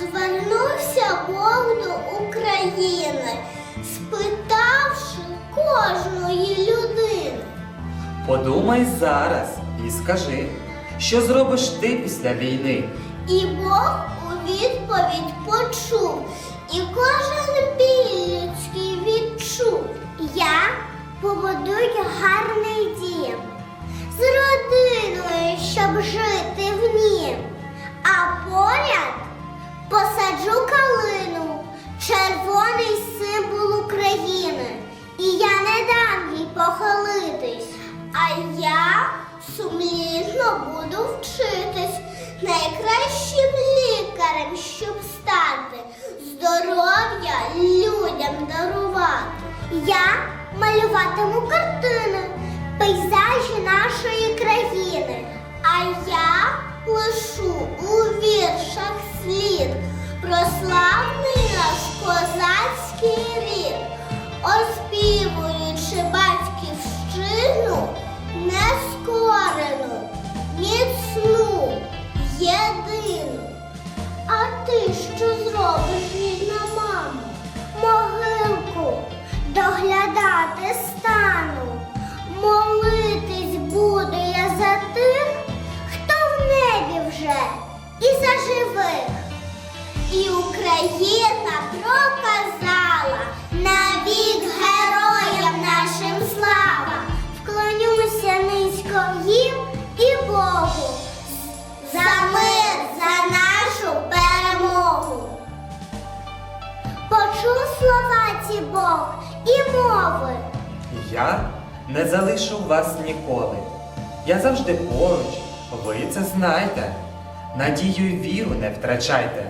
Звернувся Бог до України, спитавши кожної людини. Подумай зараз і скажи, що зробиш ти після війни? І Бог у відповідь почув, і кожен біль людський відчув. Я побудую гарний дім з родиною, а я сумлінно буду вчитись найкращим лікарем, щоб стати, здоров'я людям дарувати. Я малюватиму картини, пейзажі нашої країни, а я лишу у віршах слід про славний і мови. Я не залишу вас ніколи. Я завжди поруч, ви це знайте. Надію й віру не втрачайте.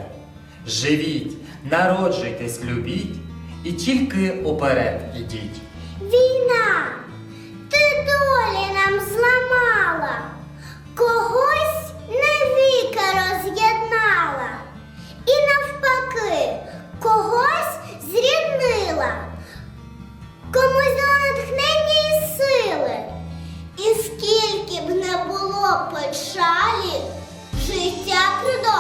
Живіть, народжуйтесь, любіть, і тільки уперед ідіть. Війна, Його печалі життя чудо